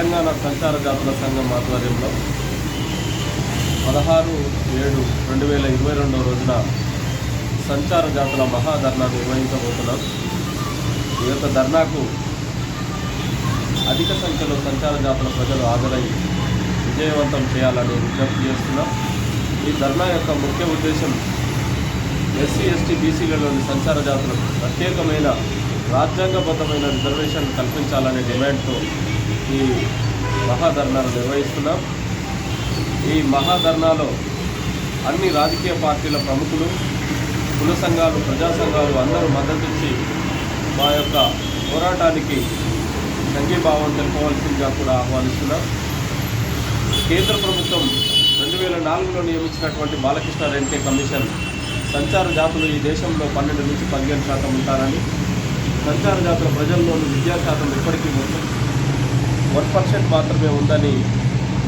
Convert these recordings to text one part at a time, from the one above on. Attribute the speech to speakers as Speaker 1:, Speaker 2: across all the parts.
Speaker 1: తెలంగాణ సంచార జాతుల సంఘం ఆధ్వర్యంలో పదహారు ఏడు రెండు వేల ఇరవై రెండవ రోజున సంచార జాతుల మహాధర్నా నిర్వహించబోతున్నాం ఈ యొక్క ధర్నాకు అధిక సంఖ్యలో సంచార జాతుల ప్రజలు హాజరై విజయవంతం చేయాలని విజ్ఞప్తి చేస్తున్నాం. ఈ ధర్నా యొక్క ముఖ్య ఉద్దేశం ఎస్సీ ఎస్టీ బీసీలలోని సంచార జాతులకు ప్రత్యేకమైన రాజ్యాంగబద్ధమైన రిజర్వేషన్ కల్పించాలనే డిమాండ్తో ఈ మహాధర్నాలు నిర్వహిస్తున్నాం. ఈ మహాధర్నాలో అన్ని రాజకీయ పార్టీల ప్రముఖులు కుల సంఘాలు ప్రజా సంఘాలు అందరూ మద్దతిచ్చి మా యొక్క పోరాటానికి సంఘీభావం తెలుపవలసిందిగా కూడా ఆహ్వానిస్తున్నాం. కేంద్ర ప్రభుత్వం రెండు వేల నాలుగులో నియమించినటువంటి బాలకృష్ణ రెంటే కమిషన్ సంచార జాతులు ఈ దేశంలో పన్నెండు నుంచి పదిహేను శాతం ఉంటారని. సంచార జాతుల ప్రజల్లోని విద్యా శాతం ఇప్పటికీ మొత్తం వన్ పర్సెంట్ మాత్రమే ఉందని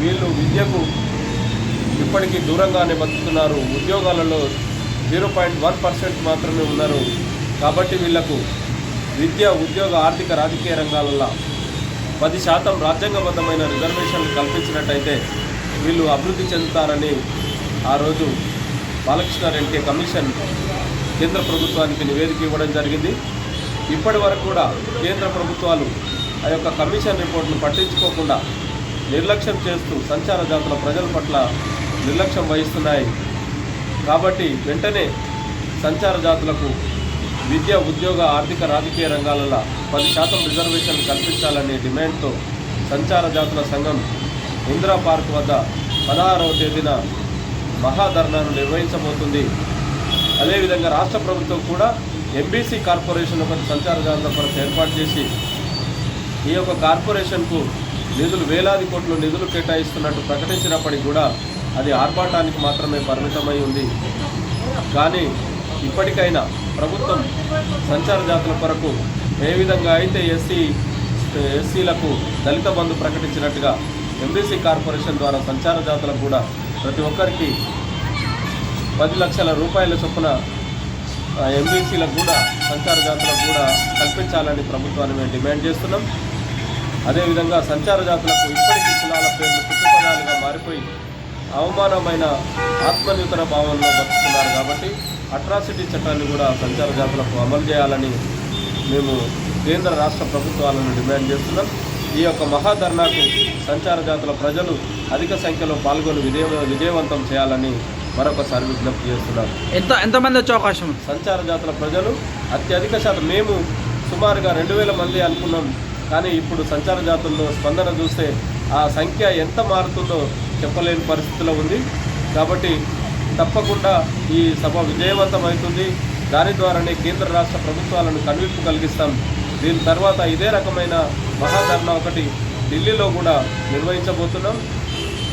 Speaker 1: వీళ్ళు విద్యకు ఇప్పటికీ దూరంగానే బతుకుతున్నారు ఉద్యోగాలలో జీరో పాయింట్ వన్ పర్సెంట్ మాత్రమే ఉన్నారు. కాబట్టి వీళ్ళకు విద్య ఉద్యోగ ఆర్థిక రాజకీయ రంగాలలో పది శాతం రాజ్యాంగబద్ధమైన రిజర్వేషన్లు కల్పించినట్టయితే వీళ్ళు అభివృద్ధి చెందుతారని ఆ రోజు బాలకృష్ణ రెంటే కమిషన్ కేంద్ర ప్రభుత్వానికి నివేదిక ఇవ్వడం జరిగింది. ఇప్పటి వరకు కూడా కేంద్ర ప్రభుత్వాలు ఆ యొక్క కమిషన్ రిపోర్ట్ను పట్టించుకోకుండా నిర్లక్ష్యం చేస్తూ సంచార జాతుల ప్రజల పట్ల నిర్లక్ష్యం వహిస్తున్నాయి. కాబట్టి వెంటనే సంచార జాతులకు విద్య ఉద్యోగ ఆర్థిక రాజకీయ రంగాలలో పది శాతం రిజర్వేషన్లు కల్పించాలనే డిమాండ్తో సంచార జాతుల సంఘం ఇందిరా పార్క్ వద్ద పదహారవ తేదీన మహాధర్నాను నిర్వహించబోతుంది. అదేవిధంగా రాష్ట్ర ప్రభుత్వం కూడా ఎంబీసీ కార్పొరేషన్ ఒకటి సంచార జాతుల కొరకు ఏర్పాటు చేసి ఈ యొక్క కార్పొరేషన్కు నిధులు వేలాది కోట్లు నిధులు కేటాయిస్తున్నట్టు ప్రకటించినప్పటికీ కూడా అది ఆర్భాటానికి మాత్రమే పరిమితమై ఉంది. కానీ ఇప్పటికైనా ప్రభుత్వం సంచార జాతుల కొరకు ఏ విధంగా అయితే ఎస్సీ ఎస్సీలకు దళిత బంధు ప్రకటించినట్టుగా ఎంబీసీ కార్పొరేషన్ ద్వారా సంచార జాతులకు కూడా ప్రతి ఒక్కరికి పది లక్షల రూపాయల చొప్పున ఎంబీసీలకు కూడా సంచార జాతులకు కూడా కల్పించాలని ప్రభుత్వాన్ని మేము డిమాండ్ చేస్తున్నాం. అదేవిధంగా సంచార జాతులకు ఇప్పటికీ కులాల పేర్లు కుటుంబాలుగా మారిపోయి అవమానమైన ఆత్మన్యూతన భావంలో బతుకుతున్నారు కాబట్టి అట్రాసిటీ చట్టాన్ని కూడా సంచార జాతులకు అమలు చేయాలని మేము కేంద్ర రాష్ట్ర ప్రభుత్వాలను డిమాండ్ చేస్తున్నాం. ఈ యొక్క మహాధర్నాకు సంచార జాతుల ప్రజలు అధిక సంఖ్యలో పాల్గొని విజయ విజయవంతం చేయాలని మరొకసారి విజ్ఞప్తి చేస్తున్నాం.
Speaker 2: ఎంత ఎంతమంది వచ్చే అవకాశం
Speaker 1: సంచార జాతుల ప్రజలు అత్యధిక శాతం మేము సుమారుగా రెండు వేల మంది అనుకున్నాం. కానీ ఇప్పుడు సంచార జాతుల్లో స్పందన చూస్తే ఆ సంఖ్య ఎంత మారుతుందో చెప్పలేని పరిస్థితిలో ఉంది. కాబట్టి తప్పకుండా ఈ సభ విజయవంతం అవుతుంది. దాని ద్వారానే కేంద్ర రాష్ట్ర ప్రభుత్వాలను కనువిప్పు కలిగిస్తాం. దీని తర్వాత ఇదే రకమైన మహాధర్నా ఒకటి ఢిల్లీలో కూడా నిర్వహించబోతున్నాం.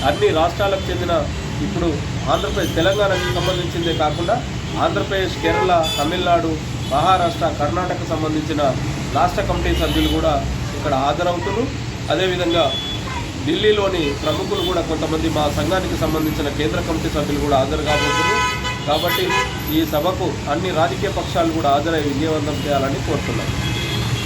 Speaker 1: అన్ని రాష్ట్రాలకు చెందిన ఇప్పుడు ఆంధ్రప్రదేశ్ తెలంగాణకి సంబంధించిందే కాకుండా ఆంధ్రప్రదేశ్ కేరళ తమిళనాడు మహారాష్ట్ర కర్ణాటక సంబంధించిన రాష్ట్ర కమిటీ సభ్యులు కూడా ఇక్కడ హాజరవుతున్నారు. అదేవిధంగా ఢిల్లీలోని ప్రముఖులు కూడా కొంతమంది మా సంఘానికి సంబంధించిన కేంద్ర కమిటీ సభ్యులు కూడా హాజరు కాబోతున్నారు. కాబట్టి ఈ సభకు అన్ని రాజకీయ పక్షాలు కూడా హాజరై విజయవంతం చేయాలని కోరుతున్నాను